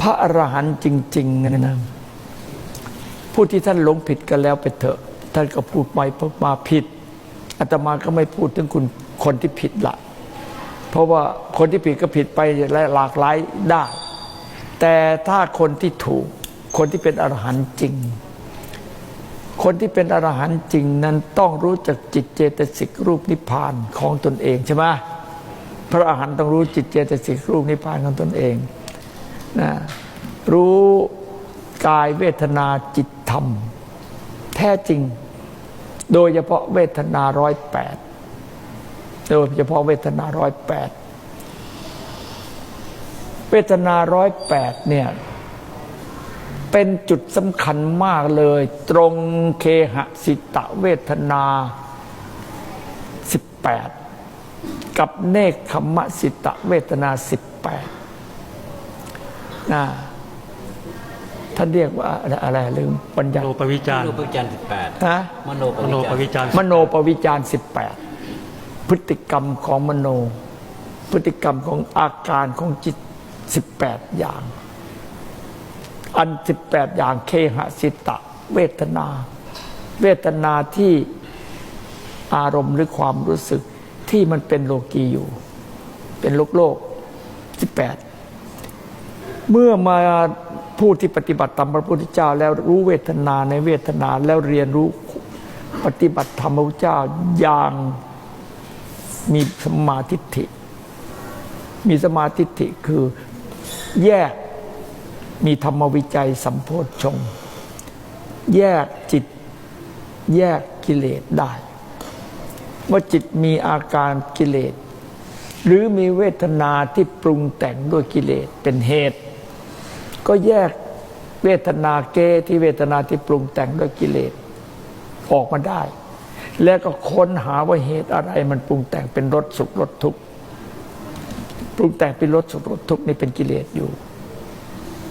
พระอรหันต์จริง ๆนะนะผู้ที่ท่านหลงผิดกันแล้วไปเถอะ ท่านก็พูดไปพูดมาผิดอาตมาก็ไม่พูดถึงคุณคนที่ผิดละเพราะว่าคนที่ผิดก็ผิดไปหลากหลายได้ แต่ถ้าคนที่ถูก คนที่เป็นอรหันต์จริง คนที่เป็นอรหันต์จริงนั้นต้องรู้จักจิตเจตสิกรูปนิพพานของตนเองใช่ไหมพระอรหันต์ต้องรู้จิตเจตสิกรูปนิพพานของตนเอง นะรู้กายเวทนาจิตธรรม แท้จริง โดยเฉพาะเวทนาร้อยแปดโดยเฉพาะเวทนาร้อยแปดเวทนาร้อยแปดเนี่ยเป็นจุดสำคัญมากเลย ตรงเคหสิตะเวทนา18กับเนคขมสิตะเวทนา18 นะท่านเรียกว่าอะไรลืมปัญญาโลปวิจารรูปวิจารณ์สิบแปดฮะมโนมโนปวิจารมโนปวิจาร18พฤติกรรมของมโน พฤติกรรมของอาการของจิต18อย่าง อัน18อย่างเคหสิตะ เวทนา เวทนาที่อารมณ์หรือความรู้สึกที่มันเป็นโลกีอยู่ เป็นโลกโลก18 เมื่อมาผู้ที่ปฏิบัติตามพระพุทธเจ้า แล้วรู้เวทนาในเวทนาแล้วเรียนรู้ปฏิบัติธรรมพระพุทธเจ้าอย่างมีสมาธิฐิมีสมาธิฐิคือแยกมีธรรมวิจัยสัมโพธชง แยกจิตแยกกิเลสได้ ว่าจิตมีอาการกิเลส หรือมีเวทนาที่ปรุงแต่งด้วยกิเลสเป็นเหตุ ก็แยกเวทนาเกที่เวทนาที่ปรุงแต่งด้วยกิเลสออกมาได้ แล้วก็ค้นหาว่าเหตุอะไร มันปรุงแต่งเป็นรสสุขรสทุกข์ปรุงแต่งเป็นรสสุขรสทุกข์นี่เป็นกิเลสอยู่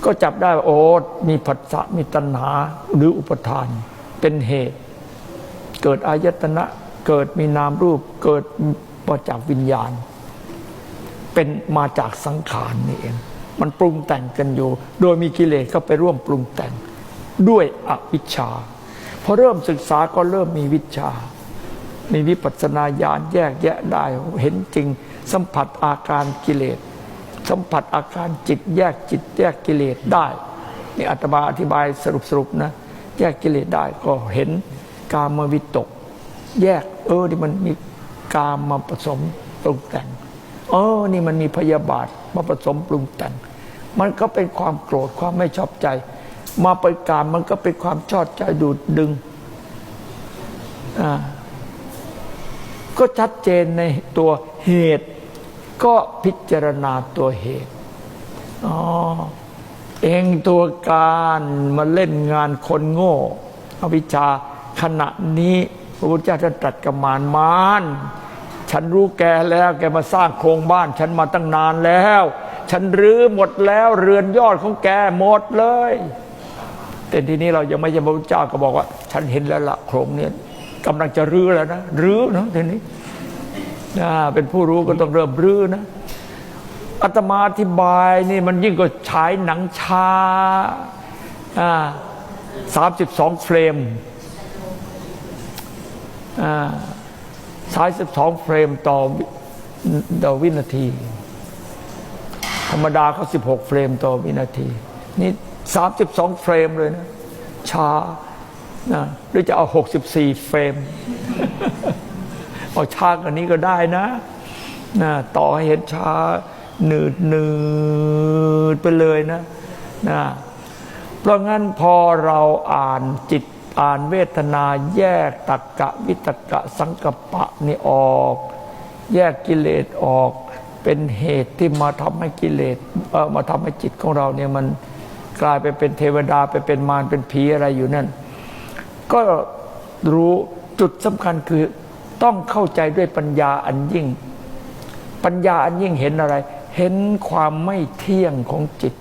ก็จับได้ว่าโอ้มีผัสสะมีตัณหาหรืออุปทานเป็นเหตุ เกิดอายตนะเกิดมีนามรูปเกิดมาจากวิญญาณ เป็นมาจากสังขารนี่เอง มันปรุงแต่งกันอยู่ โดยมีกิเลสเข้าไปร่วมปรุงแต่งด้วยอวิชชาพอเริ่มศึกษาก็เริ่มมีวิชา มีวิปัสสนาญาณแยกแยะได้เห็นจริง สัมผัสอาการกิเลส สัมผัสอาการจิตแยกจิตแยกกิเลสได้นี่อาตมาอธิบายสรุปสรุปนะแยกกิเลสได้ก็เห็นกามวิตก แยก เออนี่มันมีกามมาผสมปรุงแต่งเออนี่มันมีพยาบาทมาผสมปรุงแต่ง มันก็เป็นความโกรธความไม่ชอบใจ มาไปกามมันก็เป็นความชอบใจดูดดึงอ่าก็ชัดเจนในตัวเหตุ ก็พิจารณาตัวเหตุอ๋อเองตัวการมาเล่นงานคนโง่อวิชชาขณะนี้พระพุทธเจ้าท่านตรัสกับมารมารฉันรู้แกแล้ว แกมาสร้างโครงบ้าน ฉันมาตั้งนานแล้ว ฉันรื้อหมดแล้วเรือนยอดของแกหมดเลย แต่ทีนี้เรายังไม่ใช่พระพุทธเจ้าก็บอกว่า ฉันเห็นแล้วละโครงเนี่ยกำลังจะรื้อแล้วนะรื้อนะทีนี้เป็นผู้รู้ก็ต้องเริ่มรื้อนะอาตมาอธิบายนี่มันยิ่งกว่าฉายหนังชาสามสิบสองเฟรมสายสิบสองเฟรมต่อต่อวินาที ธรรมดาเขาสิบหกเฟรมต่อวินาที นี่สามสิบสองเฟรมเลยนะ ช้านะหรือจะเอาหกสิบสี่เฟรม เอาช้ากว่านี้ก็ได้นะนะต่อให้เห็นช้าหนืดหนืดไปเลยนะนะเพราะงั้นพอเราอ่านจิตอ่านเวทนาแยกตักกะวิตกะสังกปะนี่ออก แยกกิเลสออก เป็นเหตุที่มาทำให้กิเลสเออมาทำให้จิตของเราเนี่ยมันกลายไปเป็นเทวดาไปเป็นมารเป็นผีอะไรอยู่นั่น ก็รู้จุดสำคัญคือต้องเข้าใจด้วยปัญญาอันยิ่ง ปัญญาอันยิ่งเห็นอะไร เห็นความไม่เที่ยงของจิต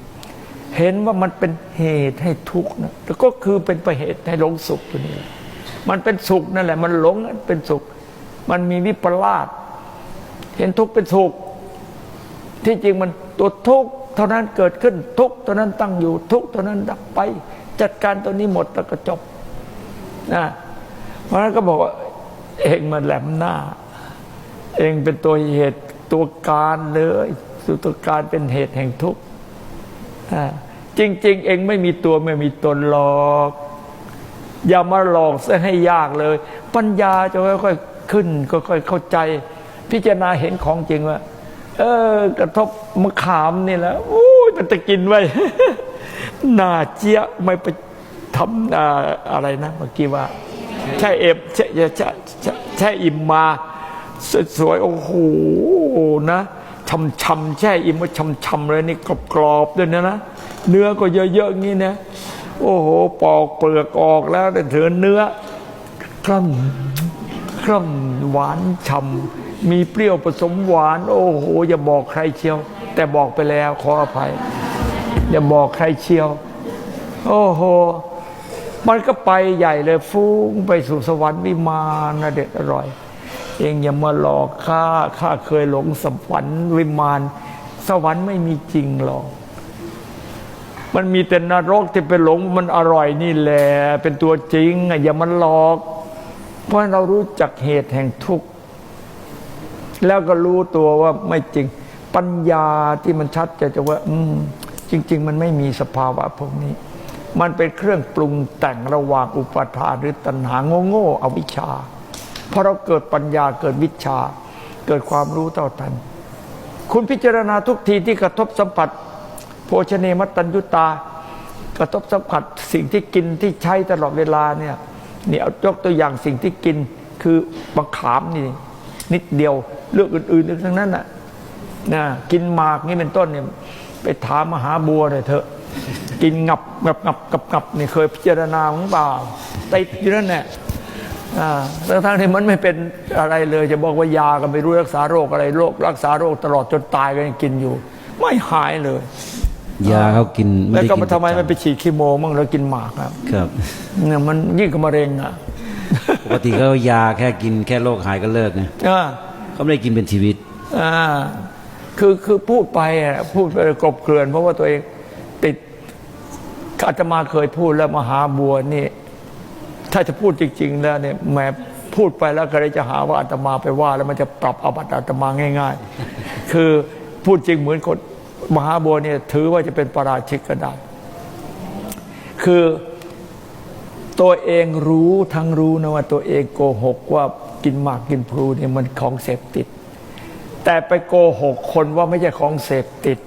เห็นว่ามันเป็นเหตุให้ทุกข์นะแล้วก็คือเป็นประเหตุให้หลงสุขตัวนี้ มันเป็นสุขนั่นแหละ มันหลงเป็นสุข มันมีวิปลาสเห็นทุกข์เป็นสุข ที่จริงมันตัวทุกข์เท่านั้นเกิดขึ้นทุกข์เท่านั้นตั้งอยู่ทุกข์เท่านั้นดับไป จัดการตัวนี้หมดแล้วก็จบนะเพราะนั้นก็บอกว่าเองมันแหลมหน้า เองเป็นตัวเหตุตัวการเลยตัวการเป็นเหตุแห่งทุกข์จริง ๆ เองไม่มีตัวไม่มีตนหรอก อย่ามาหลอกซะให้ยากเลย ปัญญาจะค่อยๆขึ้นค่อยๆเข้าใจ พิจารณาเห็นของจริงว่า เออ กระทบมะขามนี่แหละอุ้ยมันจะกินไว้น่าเจี๊ยไม่ไปทำอะไรนะเมื่อกี้ว่าใช่เอฟใช่ใช่ใช่ใช่อิ่มมาสวยๆโอ้โหนะช่ำๆแช่อิ่มว่าช่ำๆเลยนี่กรอบๆด้วยนะนะเนื้อก็เยอะๆอย่างนี้นะโอ้โห ปอกเปลือกออกแล้วแต่เถือเนื้อคร่ำคร่ำหวานฉ่ำ มีเปรี้ยวผสมหวาน โอ้โห อย่าบอกใครเชียว แต่บอกไปแล้วขออภัย อย่าบอกใครเชียว โอ้โห มันก็ไปใหญ่เลยฟุ้งไปสู่สวรรค์วิมานนะเด็ดอร่อย เองอย่ามาหลอกข้าข้าเคยหลงสวรรค์วิมาน สวรรค์ไม่มีจริงหรอกมันมีแต่นรกที่เป็นหลงมันอร่อยนี่แหละเป็นตัวจริงอย่ามันหลอก เพราะเรารู้จักเหตุแห่งทุกข์ แล้วก็รู้ตัวว่าไม่จริง ปัญญาที่มันชัดจะจะว่าอืมจริง ๆ มันไม่มีสภาวะพวกนี้ มันเป็นเครื่องปรุงแต่งระหว่างอุปาทานหรือตัณหาโง่ๆอวิชชาพอเราเกิดปัญญาเกิดวิชา เกิดความรู้เท่าทัน คุณพิจารณาทุกทีที่กระทบสัมผัส โภชเนมัตตัญญุตา กระทบสัมผัสสิ่งที่กินที่ใช้ตลอดเวลาเนี่ยนี่เอายกตัวอย่างสิ่งที่กินคือบังขามนี่นิดเดียว เรื่องอื่นๆทั้งนั้นน่ะนะกินหมากนี่เป็นต้นเนี่ยไปถามมหาบัวเลยเถอะ กินงับงับงับกับงับนี่เคยพิจารณาของเปล่าติดอยู่นั่นแหละอ่าทั้งๆที่มันไม่เป็นอะไรเลย จะบอกว่ายาก็ไม่รู้รักษาโรคอะไรโรครักษาโรคตลอดจนตายก็ยังกินอยู่ ไม่หายเลย ยาเขากินแล้วด้ก็กิมาทำไมไม่ไปฉีดคีโมมั่งแล้วกินหมากครับ ครับเนี่ยมันยิ่งกับมะเร็งอะปกติเขายาแค่กินแค่โรคหายก็เลิกไงอ่า เขาไม่ได้กินเป็นชีวิต อ่าคือคือพูดไปอะพูดไปกลบเกลื่อน เพราะว่าตัวเองติดอาตมาเคยพูดแล้วมหาบัวนี่ ถ้าจะพูดจริง ๆ แล้วเนี่ยแหมพูดไปแล้วก็เลยจะหาว่าอาตมาไปว่า แล้วมันจะปรับอาบัติอาตมาง่าย ๆ คือพูดจริงเหมือนคนมหาบัวเนี่ยถือว่าจะเป็นประราชิกก็ได้คือตัวเองรู้ทั้งรู้นะว่าตัวเองโกหกว่า กินหมากกินพลูเนี่ยมันของเสพติด แต่ไปโกหกคนว่าไม่ใช่ของเสพติด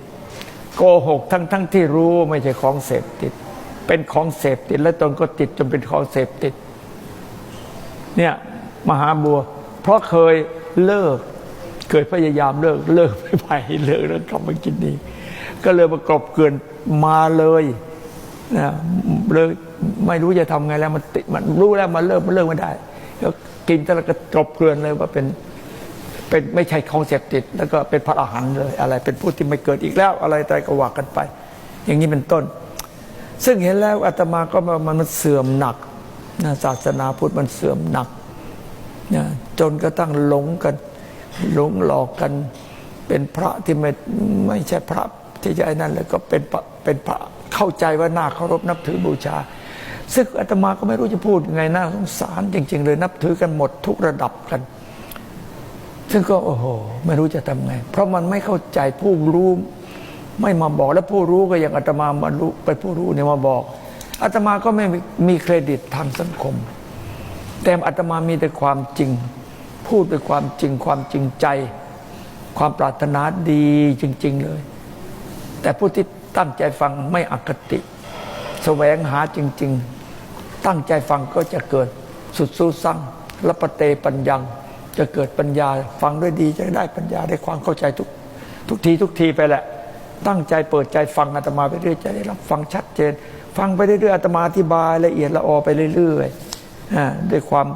โกหกทั้งทั้งที่รู้ว่าไม่ใช่ของเสพติด เป็นของเสพติด และตนก็ติดจนเป็นของเสพติด เนี่ยมหาบัว เพราะเคยเลิกเคยพยายามเลิกเลิกไม่ไหวเลิกแล้วกลับมากินนี่ก็เลยมากรบเกลือนมาเลยนะเลยไม่รู้จะทำไงแล้วมันติดมันรู้แล้วมันเลิกมันเลิกไม่ได้แล้ว กินแต่ละก็กรบเกลือนเลยว่าเป็นเป็นไม่ใช่ของเสพติด แล้วก็เป็นพระอรหันต์เลยอะไร เป็นผู้ที่ไม่เกิดอีกแล้วอะไรแต่ก็ว่ากันไป อย่างนี้เป็นต้น ซึ่งเห็นแล้วอาตมาก็มันมันเสื่อมหนักนะศาสนาพุทธมันเสื่อมหนักนะจนกระทั่งหลงกันหลงหลอกกัน เป็นพระที่ไม่ไม่ใช่พระที่จะไอ้นั่นแล้วก็เป็นเป็นพระเข้าใจว่าน่าเคารพนับถือบูชา ซึ่งอาตมาก็ไม่รู้จะพูดยังไงน่าสงสารจริง ๆ เลย นับถือกันหมดทุกระดับกัน ซึ่งก็โอ้โห ไม่รู้จะทำไง เพราะมันไม่เข้าใจผู้รู้ไม่มาบอกแล้วผู้รู้ก็อย่างอาตมามารู้ไปผู้รู้เนี่ยมาบอกอาตมาก็ไม่มีเครดิตทางสังคม แต่อาตมามีแต่ความจริง พูดด้วยความจริงความจริงใจ ความปรารถนาดีจริง ๆเลย แต่ผู้ที่ตั้งใจฟังไม่อคติ แสวงหาจริง ๆ ตั้งใจฟังก็จะเกิดสุดสู้สั่งละปะเตปัญญัง จะเกิดปัญญาฟังด้วยดีจะได้ปัญญาได้ความเข้าใจทุกทุกทีทุกทีไปแหละ ตั้งใจเปิดใจฟังอาตมาไปเรื่อยจะได้รับฟังชัดเจน ฟังไปเรื่อยๆอาตมาอธิบายละเอียดละออไปเรื่อยๆด้วยความ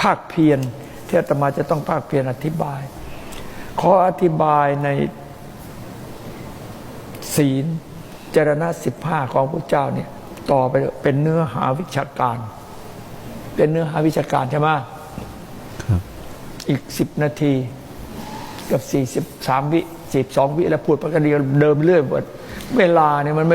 ภาคเพียรที่อาตมาจะต้องภาคเพียรอธิบาย ขออธิบายในศีลจรณะสิบห้าของพระเจ้าเนี่ย ต่อไปเป็นเนื้อหาวิชาการ เป็นเนื้อหาวิชาการใช่ไหมครับอีกสิบนาที กับสี่สิบสามวิสิบสองวิแล้วพูดไปกันเดียวเดิมเรื่อยหมดเวลาเนี่ยมันไม่